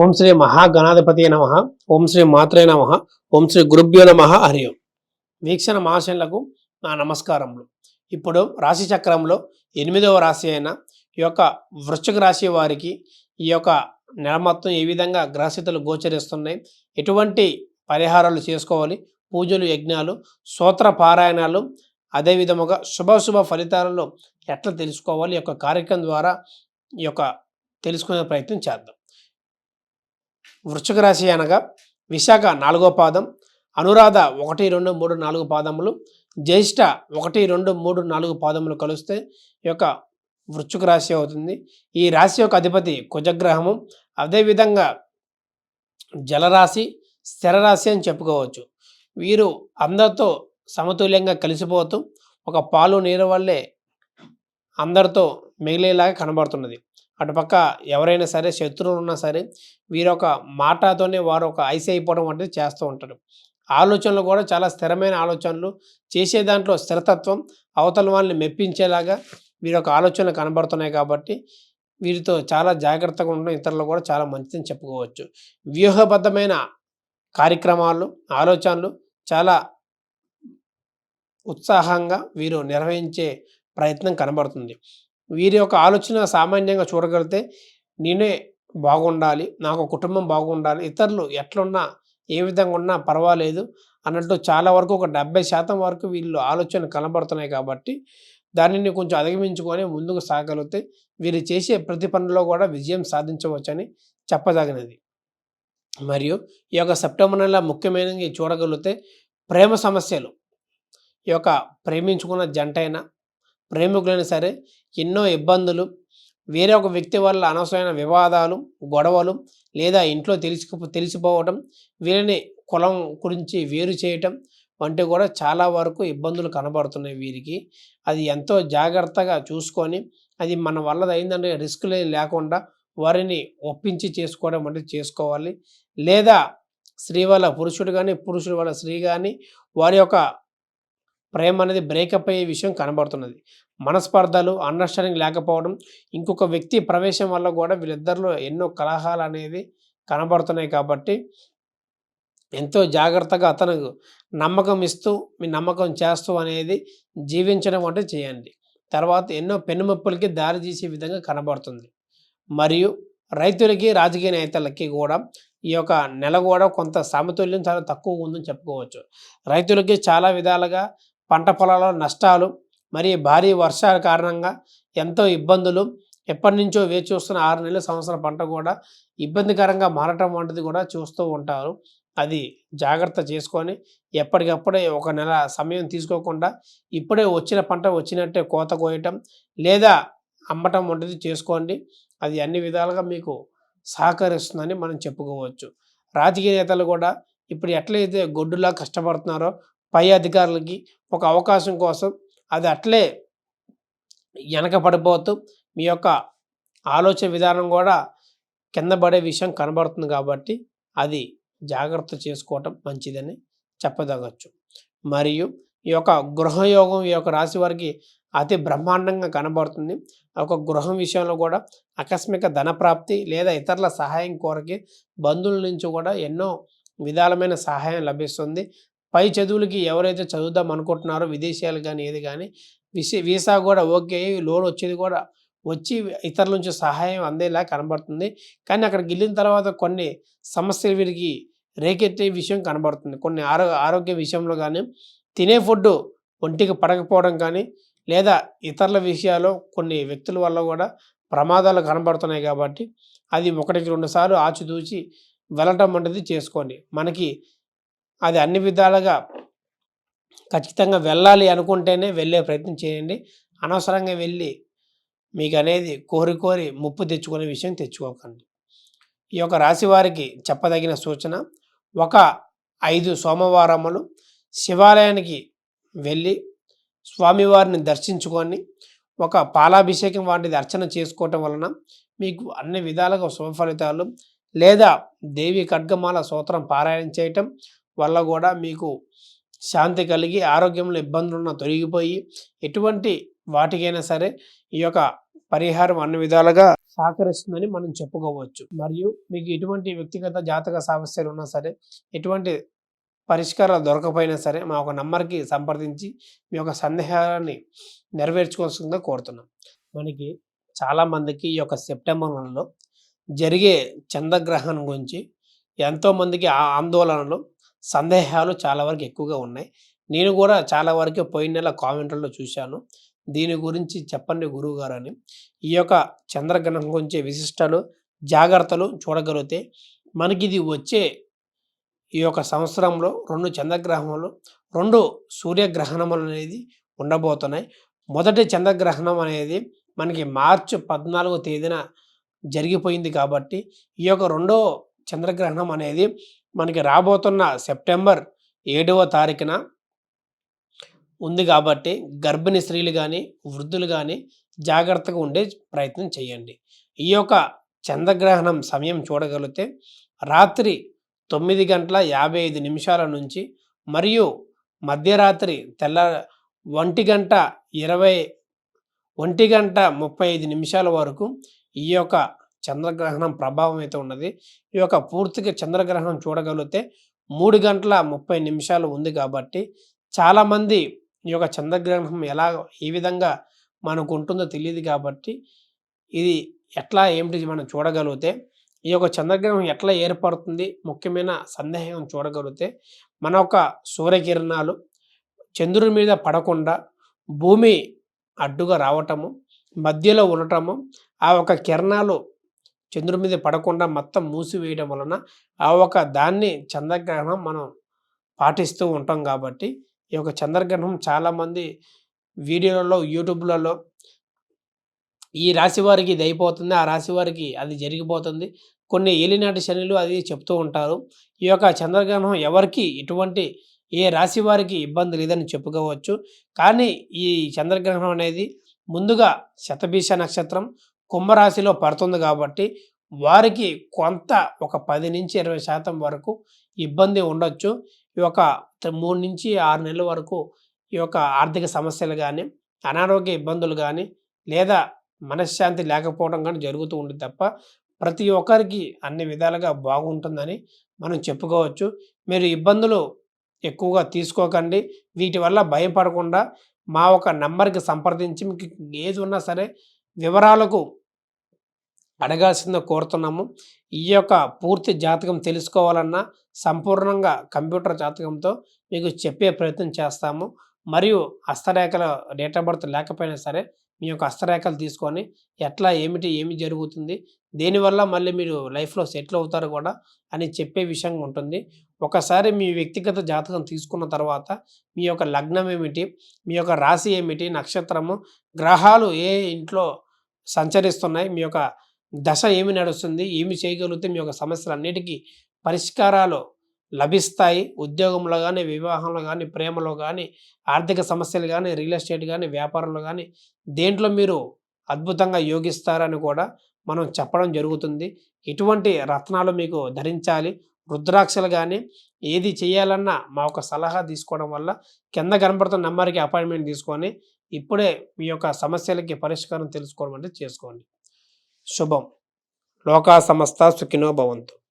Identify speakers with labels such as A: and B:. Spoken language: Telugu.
A: ఓం శ్రీ మహాగణాధిపతి నమ. ఓం శ్రీ మాత్రే నమ. ఓం శ్రీ గురుభ్యో నమ. హరి ఓం. వీక్షణ మహాశనులకు నా నమస్కారములు. ఇప్పుడు రాశి చక్రంలో ఎనిమిదవ రాశి అయిన ఈ యొక్క వృశ్చిక రాశి వారికి ఈ యొక్క నెల మొత్తం ఏ విధంగా గ్రహస్థితులు గోచరిస్తున్నాయి ఎటువంటి పరిహారాలు చేసుకోవాలి పూజలు యజ్ఞాలు సూత్ర పారాయణాలు అదేవిధముగా శుభ ఫలితాలలో ఎట్లా తెలుసుకోవాలి ఈ యొక్క కార్యక్రమం ద్వారా ఈ యొక్క తెలుసుకునే ప్రయత్నం చేద్దాం. వృశ్చిక రాశి అనగా విశాఖ నాలుగో పాదం అనురాధ ఒకటి రెండు మూడు నాలుగు పాదములు జ్యేష్ఠ ఒకటి రెండు మూడు నాలుగు పాదములు కలిస్తే ఈ యొక్క వృశ్చిక రాశి అవుతుంది. ఈ రాశి యొక్క అధిపతి కుజగ్రహము. అదేవిధంగా జలరాశి స్థిర రాశి అని చెప్పుకోవచ్చు. వీరు అందరితో సమతుల్యంగా కలిసిపోతూ ఒక పాలు నీరు వల్లే అందరితో మిగిలేలాగా కనబడుతున్నది. అటుపక్క ఎవరైనా సరే శత్రువులు ఉన్నా సరే వీరొక మాటతోనే వారు ఒక ఐసి అయిపోవడం వంటిది చేస్తూ ఉంటారు. ఆలోచనలు కూడా చాలా స్థిరమైన ఆలోచనలు చేసే దాంట్లో స్థిరతత్వం అవతల వాళ్ళని మెప్పించేలాగా వీరొక ఆలోచనలు కనబడుతున్నాయి కాబట్టి వీరితో చాలా జాగ్రత్తగా ఉండడం ఇతరులు కూడా చాలా మంచిదని చెప్పుకోవచ్చు. వ్యూహబద్ధమైన కార్యక్రమాలు ఆలోచనలు చాలా ఉత్సాహంగా వీరు నిర్వహించే ప్రయత్నం కనబడుతుంది. వీరి యొక్క ఆలోచన సామాన్యంగా చూడగలిగితే నేనే బాగుండాలి నాకు కుటుంబం బాగుండాలి ఇతరులు ఎట్లున్నా ఏ విధంగా ఉన్నా పర్వాలేదు అన్నట్టు చాలా వరకు ఒక డెబ్బై శాతం వరకు వీళ్ళు ఆలోచన కనబడుతున్నాయి కాబట్టి దానిని కొంచెం అధిగమించుకొని ముందుకు సాగలిగితే వీరు చేసే ప్రతి పనిలో కూడా విజయం సాధించవచ్చని చెప్పదగినది. మరియు ఈ యొక్క సెప్టెంబర్ నెల ముఖ్యమైనవి చూడగలిగితే ప్రేమ సమస్యలు. ఈ యొక్క ప్రేమించుకున్న జంట అయినా ప్రేమికులైనా సరే ఎన్నో ఇబ్బందులు వేరే ఒక వ్యక్తి వల్ల అనవసరమైన వివాదాలు గొడవలు లేదా ఇంట్లో తెలిసి తెలిసిపోవటం వీరిని కులం గురించి వేరు చేయటం వంటి కూడా చాలా వరకు ఇబ్బందులు కనబడుతున్నాయి వీరికి. అది ఎంతో జాగ్రత్తగా చూసుకొని అది మన వల్ల అయిందంటే రిస్క్ లేకుండా వారిని ఒప్పించి చేసుకోవడం వంటివి చేసుకోవాలి. లేదా స్త్రీ వల్ల పురుషుడు కానీ పురుషుడు వల్ల స్త్రీ కానీ వారి యొక్క ప్రేమ అనేది బ్రేకప్ అయ్యే విషయం కనబడుతున్నది. మనస్పర్ధలు అండర్స్టాండింగ్ లేకపోవడం ఇంకొక వ్యక్తి ప్రవేశం వల్ల కూడా వీళ్ళిద్దరిలో ఎన్నో కలహాలు అనేది కనబడుతున్నాయి కాబట్టి ఎంతో జాగ్రత్తగా అతను నమ్మకం ఇస్తూ మీ నమ్మకం చేస్తూ అనేది జీవించడం అంటే చేయండి. తర్వాత ఎన్నో పెనుమొప్పులకి దారి తీసే విధంగా కనబడుతుంది. మరియు రైతులకి రాజకీయ నేతలకి కూడా ఈ యొక్క నెల కూడా కొంత సమతుల్యం చాలా తక్కువ ఉందని చెప్పుకోవచ్చు. రైతులకి చాలా విధాలుగా పంట పొలాల్లో నష్టాలు మరి భారీ వర్షాల కారణంగా ఎంతో ఇబ్బందులు. ఎప్పటి నుంచో వేచి చూస్తున్న ఆరు నెలల సంవత్సరం పంట కూడా ఇబ్బందికరంగా మారటం వంటిది కూడా చూస్తూ ఉంటారు. అది జాగ్రత్త చేసుకొని ఎప్పటికప్పుడే ఒక నెల సమయం తీసుకోకుండా ఇప్పుడే వచ్చిన పంట వచ్చినట్టే కోత కోయటం లేదా అమ్మటం వంటిది చేసుకోండి. అది అన్ని విధాలుగా మీకు సహకరిస్తుందని మనం చెప్పుకోవచ్చు. రాజకీయ నేతలు కూడా ఇప్పుడు ఎట్లయితే గొడ్డులా కష్టపడుతున్నారో పై అధికారులకి ఒక అవకాశం కోసం అది అట్లే వెనకపడిపోతూ మీ యొక్క ఆలోచన విధానం కూడా కింద పడే విషయం కనబడుతుంది కాబట్టి అది జాగ్రత్త చేసుకోవటం మంచిదని చెప్పదగచ్చు. మరియు ఈ యొక్క గృహయోగం ఈ యొక్క రాశి వారికి అతి బ్రహ్మాండంగా కనబడుతుంది. ఒక గృహం విషయంలో కూడా ఆకస్మిక ధనప్రాప్తి లేదా ఇతరుల సహాయం కోరకి బంధువుల నుంచి కూడా ఎన్నో విధాలమైన సహాయం లభిస్తుంది. పై చదువులకి ఎవరైతే చదువుదాం అనుకుంటున్నారో విదేశాలు కానీ ఏది కానీ విసి వీసా కూడా ఓకే లోన్ వచ్చేది కూడా వచ్చి ఇతరుల నుంచి సహాయం అందేలా కనబడుతుంది. కానీ అక్కడికి వెళ్ళిన తర్వాత కొన్ని సమస్యలు వీరికి రేకెత్తే విషయం కనబడుతుంది. కొన్ని ఆరో ఆరోగ్య విషయంలో కానీ తినే ఫుడ్ ఒంటికి పడకపోవడం కానీ లేదా ఇతరుల విషయాల్లో కొన్ని వ్యక్తుల వల్ల కూడా ప్రమాదాలు కనబడుతున్నాయి కాబట్టి అది ఒకటికి రెండుసార్లు ఆచితూచి వెళ్ళటం అనేది చేసుకోండి. మనకి అది అన్ని విధాలుగా ఖచ్చితంగా వెళ్ళాలి అనుకుంటేనే వెళ్ళే ప్రయత్నం చేయండి. అనవసరంగా వెళ్ళి మీకు అనేది కోరి కోరి ముప్పు తెచ్చుకునే విషయం తెచ్చుకోకండి. ఈ యొక్క రాశి వారికి చెప్పదగిన సూచన ఒక ఐదు సోమవారములు శివాలయానికి వెళ్ళి స్వామివారిని దర్శించుకొని ఒక పాలాభిషేకం వంటిది అర్చన చేసుకోవటం వలన మీకు అన్ని విధాలుగా శుభ ఫలితాలు లేదా దేవి ఖడ్గమాల సూత్రం పారాయణ చేయటం వల్ల కూడా మీకు శాంతి కలిగి ఆరోగ్యంలో ఇబ్బందులున్న తొలగిపోయి ఎటువంటి వాటికైనా సరే ఈ యొక్క పరిహారం అన్ని విధాలుగా సహకరిస్తుందని మనం చెప్పుకోవచ్చు. మరియు మీకు ఎటువంటి వ్యక్తిగత జాతక సమస్యలు ఉన్నా సరే ఎటువంటి పరిష్కారాలు దొరకపోయినా సరే మా ఒక నంబర్కి సంప్రదించి మీ యొక్క సందేహాన్ని నెరవేర్చుకోవాల్సిందిగా కోరుతున్నాం. మనకి చాలామందికి ఈ యొక్క సెప్టెంబర్ నెలలో జరిగే చంద్రగ్రహణం గురించి ఎంతోమందికి ఆ ఆందోళనలు సందేహాలు చాలా వరకు ఎక్కువగా ఉన్నాయి. నేను కూడా చాలా వరకు పోయిన నెల కామెంట్లలో చూశాను. దీని గురించి చెప్పండి గురువు గారు అని. ఈ యొక్క చంద్రగ్రహణం గురించి విశిష్టాలు జాగ్రత్తలు చూడగలిగితే మనకి ఇది వచ్చే ఈ యొక్క సంవత్సరంలో రెండు చంద్రగ్రహణములు రెండు సూర్యగ్రహణములు అనేది ఉండబోతున్నాయి. మొదటి చంద్రగ్రహణం అనేది మనకి మార్చి పద్నాలుగో తేదీన జరిగిపోయింది కాబట్టి ఈ యొక్క రెండో చంద్రగ్రహణం అనేది మనకి రాబోతున్న సెప్టెంబర్ ఏడవ తారీఖున ఉంది కాబట్టి గర్భిణీ స్త్రీలు కానీ వృద్ధులు కానీ జాగ్రత్తగా ఉండే ప్రయత్నం చేయండి. ఈ యొక్క చంద్రగ్రహణం సమయం చూడగలిగితే రాత్రి తొమ్మిది గంటల యాభై ఐదు నిమిషాల నుంచి మరియు మధ్యరాత్రి తెల్ల ఒంటి గంట ఇరవై ఒంటి గంట ముప్పై ఐదు నిమిషాల వరకు ఈ యొక్క చంద్రగ్రహణం ప్రభావం అయితే ఉన్నది. ఈ యొక్క పూర్తిగా చంద్రగ్రహణం చూడగలిగితే మూడు గంటల ముప్పై నిమిషాలు ఉంది కాబట్టి చాలామంది ఈ యొక్క చంద్రగ్రహణం ఎలా ఏ విధంగా మనకు ఉంటుందో తెలియదు కాబట్టి ఇది ఎట్లా ఏమిటి మనం చూడగలిగితే ఈ యొక్క చంద్రగ్రహణం ఎట్లా ఏర్పడుతుంది ముఖ్యమైన సందేహం చూడగలిగితే మన యొక్క సూర్యకిరణాలు చంద్రుడి మీద పడకుండా భూమి అడ్డుగా రావటము మధ్యలో ఉండటము ఆ యొక్క కిరణాలు చంద్రుడి మీద పడకుండా మొత్తం మూసివేయడం వలన ఆ ఒక దాన్ని చంద్రగ్రహణం మనం పాటిస్తూ ఉంటాం కాబట్టి ఈ యొక్క చంద్రగ్రహణం చాలామంది వీడియోలలో యూట్యూబ్లలో ఈ రాశి వారికి ఇది అయిపోతుంది ఆ రాశి వారికి అది జరిగిపోతుంది. కొన్ని ఏలినాటి శనిలు అది చెప్తూ ఉంటారు. ఈ యొక్క చంద్రగ్రహణం ఎవరికి ఎటువంటి ఏ రాశి వారికి ఇబ్బంది లేదని చెప్పుకోవచ్చు. కానీ ఈ చంద్రగ్రహణం అనేది ముందుగా శతభీష నక్షత్రం కుంభరాశిలో పడుతుంది కాబట్టి వారికి కొంత ఒక పది నుంచి ఇరవై శాతం వరకు ఇబ్బంది ఉండొచ్చు. ఈ యొక్క మూడు నుంచి ఆరు నెలల వరకు ఈ యొక్క ఆర్థిక సమస్యలు కానీ అనారోగ్య ఇబ్బందులు కానీ లేదా మనశ్శాంతి లేకపోవడం కానీ జరుగుతూ ఉంది తప్ప ప్రతి ఒక్కరికి అన్ని విధాలుగా బాగుంటుందని మనం చెప్పుకోవచ్చు. మీరు ఇబ్బందులు ఎక్కువగా తీసుకోకండి. వీటి వల్ల భయపడకుండా మా ఒక నంబర్కి సంప్రదించి మీకు ఏది ఉన్నా సరే వివరాలకు అడగాల్సిందో కోరుతున్నాము. ఈ యొక్క పూర్తి జాతకం తెలుసుకోవాలన్నా సంపూర్ణంగా కంప్యూటర్ జాతకంతో మీకు చెప్పే ప్రయత్నం చేస్తాము. మరియు హస్తరేఖల డేట్ ఆఫ్ బర్త్ లేకపోయినా సరే మీ యొక్క హస్తరేఖలు తీసుకొని ఎట్లా ఏమిటి ఏమి జరుగుతుంది దేనివల్ల మళ్ళీ మీరు లైఫ్లో సెటిల్ అవుతారు కూడా అని చెప్పే విషయం ఉంటుంది. ఒకసారి మీ వ్యక్తిగత జాతకం తీసుకున్న తర్వాత మీ యొక్క లగ్నం ఏమిటి మీ యొక్క రాశి ఏమిటి నక్షత్రము గ్రహాలు ఏ ఇంట్లో సంచరిస్తున్నాయి మీ యొక్క దశ ఏమి నడుస్తుంది ఏమి చేయగలిగితే మీ యొక్క సమస్యలన్నిటికీ పరిష్కారాలు లభిస్తాయి. ఉద్యోగంలో కానీ వివాహంలో కానీ ప్రేమలో కానీ ఆర్థిక సమస్యలు కానీ రియల్ ఎస్టేట్ కానీ వ్యాపారంలో కానీ దేంట్లో మీరు అద్భుతంగా యోగిస్తారని కూడా మనం చెప్పడం జరుగుతుంది. ఇటువంటి రత్నాలు మీకు ధరించాలి. రుద్రాక్షలు కానీ ఏది చేయాలన్నా మా ఒక సలహా తీసుకోవడం వల్ల కింద కనపడుతున్న నెంబర్కి అపాయింట్మెంట్ తీసుకొని ఇప్పుడే మీ యొక్క సమస్యలకి పరిష్కారం తెలుసుకోవడం అంటే చేసుకోండి. శుభం. లోకా సమస్త సుఖినో భవంతు.